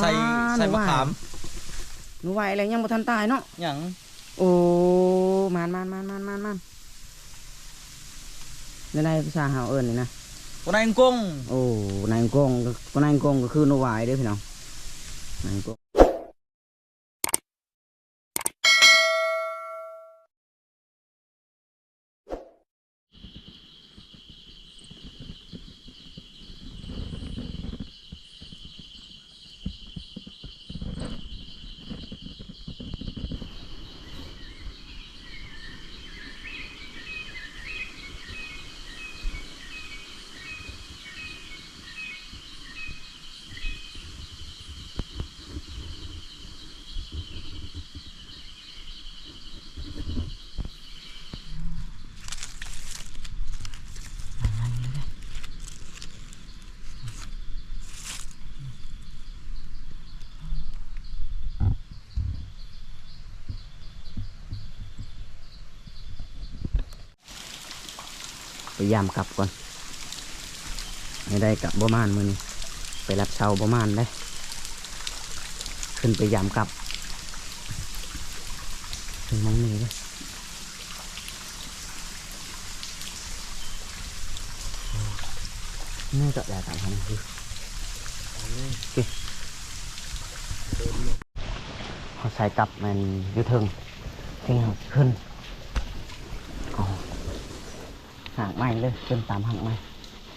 ใส่ว้าใส่หนูมะว่าขามหนูไหวอะไรยังบ่ทันตายเนาะหยังโอ้มานมานมานมานมานมานในในภาษาเฮาเอิ้นนี่นะปนายกงโอ้นายกงก็นายกงก็คือหนูไหวเด้อพี่น้องนายกง ยายามกลับก่อนไม่ได้กลับบ่มานมือนี้ไปรับเช้าบ่มานได้ ขึ้นไปยามกลับถึงมองนี่เลยนี่ก็ได้ตามทางคือเขาใส่กลับมันยุทึงเที่ยวขึ้นเอาหางไม้เลยขึ้นตามหางไม้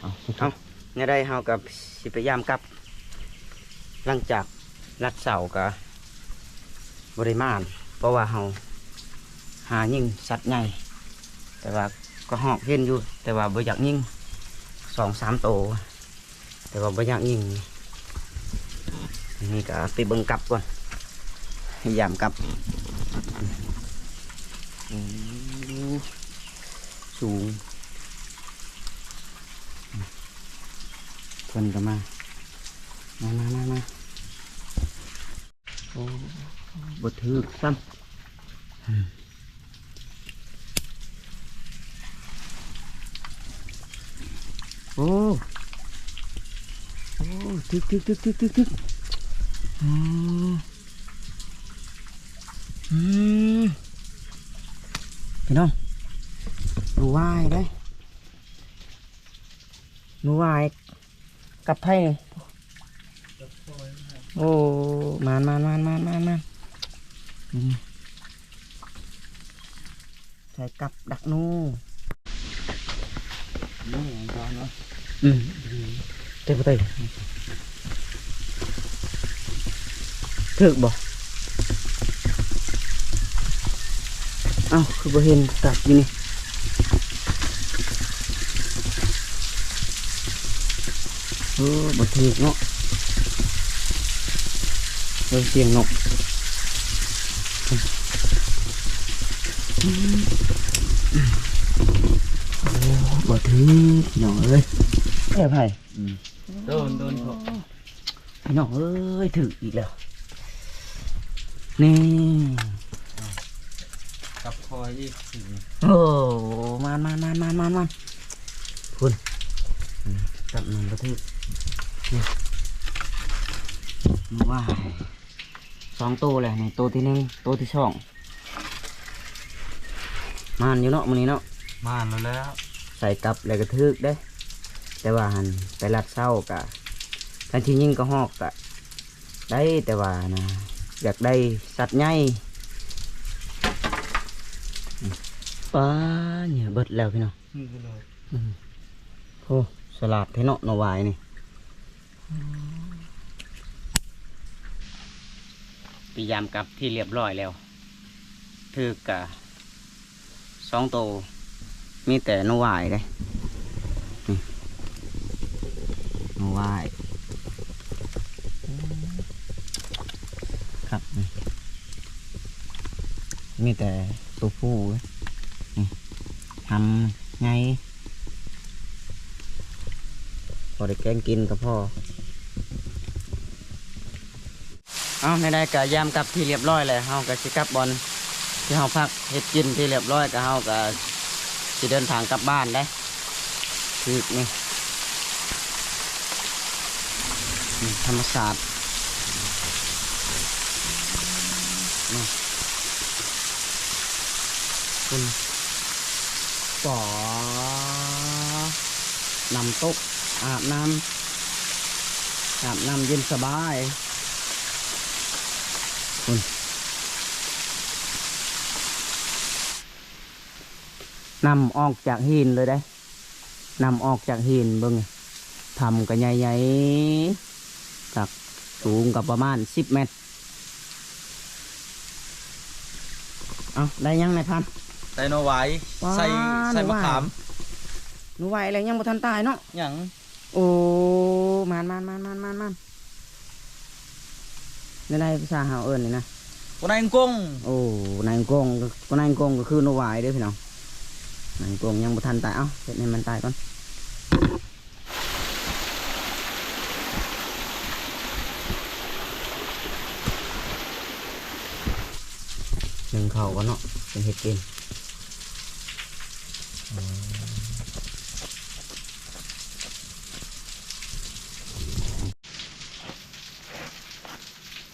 เอาเอาเนี่ยได้เฮากับสิพยายามกลับ หลังจากรัดเสากับบริมาณเพราะว่าเฮาหายิงสัตว์ใหญ่แต่ว่าก็หอกเห็นอยู่ แต่ว่าบ่อยากยิงสองสามโตวแต่ว่าบ่อยากยิงนี่ก็ไปเบิ่งกลับก่อนพยายามกลับโอ้สูง เพิ่นก็มามามามามาโอ้บดถือซ้ำอืมโอ้โอ้ทึกทึกทึกทึกทึกทึกอ๋ออืมพี่น้องหนูวายได้หนูวาย กับไพ่โอ้มานมานมานมานมานมานอืมใส่กับดักนูนี่อย่างตอนเนาะอืมเต็มไปถึกบ่เอ้าคือบ่เห็นกัดอยู่นี่ โอ้บ่ถึกเนาะเริ่มเสียงนกโอ้บ่ถึงพี่น้องเอ้ยเอ้ยไผ่โดนโดนเขาพี่น้องเอ้ยถึงอีกแล้ว นี่กับคอยอีกสิโอ้มานมานมานมานมานมาคุณจับมันบ่ถึงนี่ ว้ายสองตัวเลยนี่ตัวที่หนึ่งตัวที่สองมานอยู่เนาะมันนี้เนาะมาแล้วแล้ว ใส่กลับแล้วก็ทึกได้ แต่ว่าหันไปรัดเศร้ากะทันที่ยิ่งก็หอกกะได้แต่ว่านะอยากได้สัตว์ใหญ่อืมป้าเนี่ยเบิดแล้วพี่น้องนี่ก็เลยโอ้สลัดเทเนาะหนอวายนี่ พยายามกลับที่เรียบร้อยแล้วทึกกะสองตัวมีแต่นวายเลยมาไหว้ครับนี่มีแต่ตัวผู้นี่ทำไงพอได้แกงกินกับพ่อ เอาในได้กะยามกลับที่เรียบร้อยเลยเฮาก็สิกลับบอลที่เฮาพักเฮ็ดกินที่เรียบร้อยก็เฮาก็สิเดินทางกลับบ้านได้คือนี่ธรรมศาสตร์คุณป๋อน้ำตกอาบน้ำอาบน้ำเย็นสบาย คุณนำออกจากหินเลยได้นำออกจากหินเบิ่งทำกันใหญ่ๆกับสูงกับประมาณสิบเมตร เอาได้ยังนายพันไดโนไว้ว้าใส่ใส่หนูมะว่าขามหนูไหวอะไรยังบ่ทันตายเนาะหยังโอ้มานมานมานมานมาน มานนี่ได้ภาษาหาวเอิญนี่นะกูนายกงโอ้นายกงก็ก็นายกงก็คือหนูไหวเด้อพี่น้องนายกงยังบ่ทันตายเอ้าเฮ็ดให้มันตายก่อนหนึ่งเข่าก่อนเนาะเป็นเห็ดกิน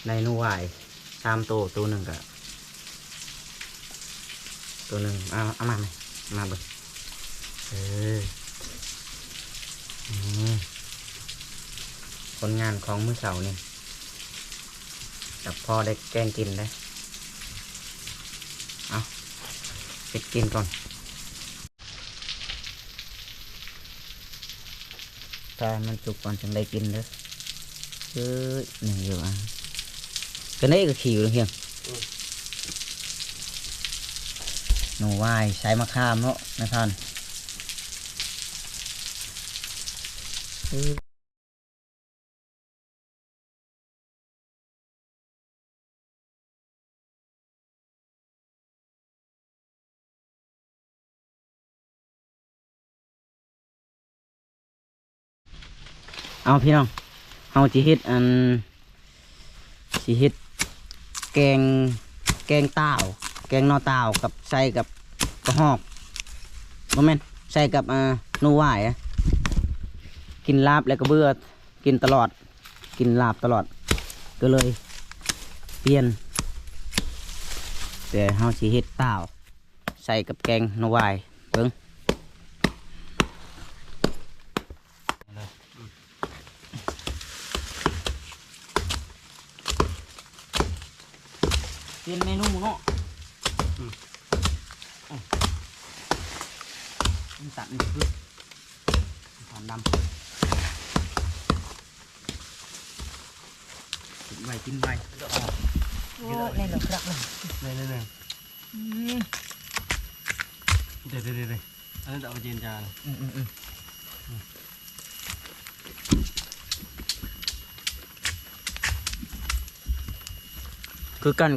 ในนูวายสามตัวตัวหนึ่งกับตัวหนึ่งเอาเอามาไหมมาเบิดเออผลงานของมือเสานี่กับพ่อได้แกงกินได้เอาปิดกินก่อนแต่มันจุกก่อนจึงได้กินเด้อเอ้ยหนึ่งอยู่อะ cái đấy cái khỉu hiền nổ vai sai mắc ham đó nè thân เอาพี่น้องเอาจีฮิตอันจีฮิต แกงแกงเต้าแกงนอเต้ากับใส่กับกระหอกบ่แมนใส่กับอ่านูหวายอะกินลาบแล้วก็เบื่อกินตลอด กินลาบตลอด ก็เลย เปลี่ยน แต่เฮาสิเฮ็ดเต้าใส่กับแกงนูหวายเบิ่งเปลี่ยนเมนูเนาะอืมอะ มันตัดนี่คือถอนดำกินไวกินไวโอ้ในหลอกรักเลยนี่นี่นี่เดี๋ยวเดี๋ยวเดี๋ยวอันนั้นเอาเย็นจาน อืมอืมอืมคือกัน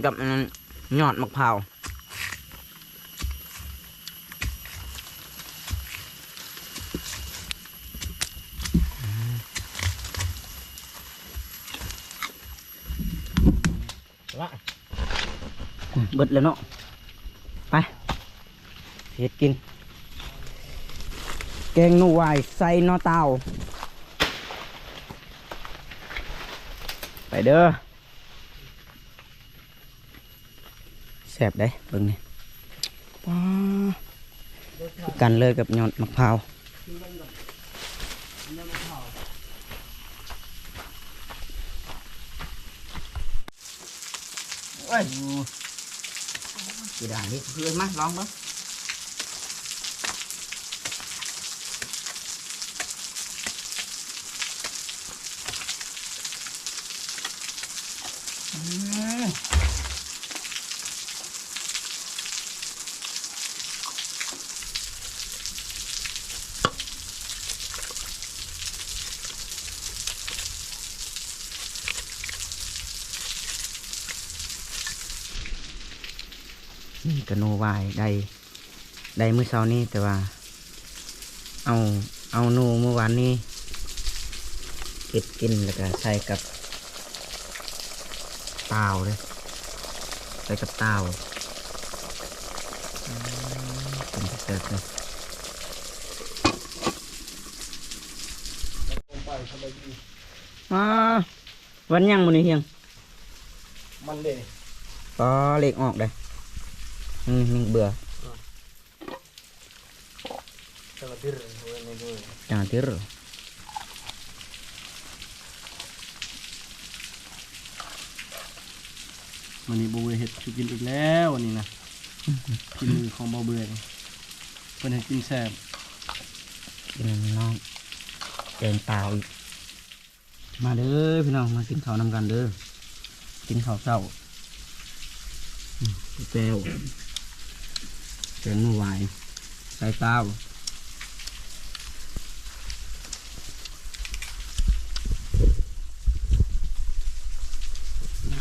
เบิดแล้วเนาะไปเฮ็ดกิน แกงหนูวายใส่นอเตาไปเด้อแสบได้เบิ่งนี่ว้ากันเลยกับยอดมะพร้าวโอ้ย กี่ด่างนี่คือมาลองบ้าง นี่ กระโนวายได้ได้มื้อเช้านี้แต่ว่า เอาเอาโนเมื่อวานนี้เก็บกินแล้วก็ใส่กับเตาเลยใส่กับเตาอืมเป็นเสิร์ฟเลยมาวันยังมื้อนี้เฮียงมันเลยก็เล็กออกเลย อืมมีเบื่อ Kalau tir, ini gue. จังที่รวันนี้บเบื่อเห็ดชูกินอีกแล้ววันนี้นะกินมือของบเบื่อนี่เพิ่นให้กินแซ่บกินน้องแกงเปล่าอีกมาเด้อพี่น้องมากินข้าวนำกันเด้อกินข้าวเช้าอืมแก้ว แกงหมูหวานใส่เต้า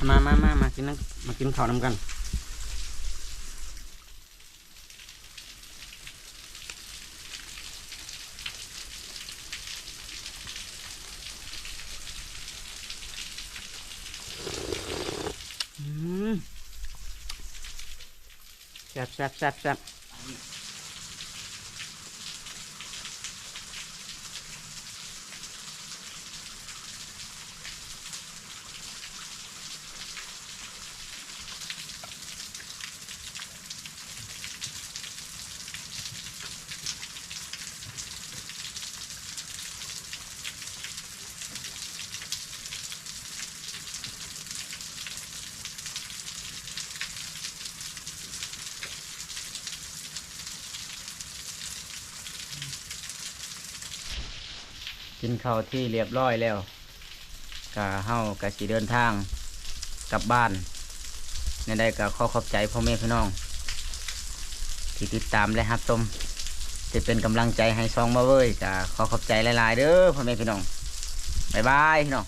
มามามามากินนะมากินข้าวนำกัน แซ่บแกินข้าวที่เรียบร้อยแล้วกะเฮากะสีเดินทางกลับบ้านในได้กะขอขอบใจพ่อแม่พี่น้อง ที่ติดตามและรับชมจะเป็นกำลังใจให้ซองมาเว้ยกะขอขอบใจหลายๆเด้อพ่อแม่พี่น้องบ๊ายบายพี่น้อง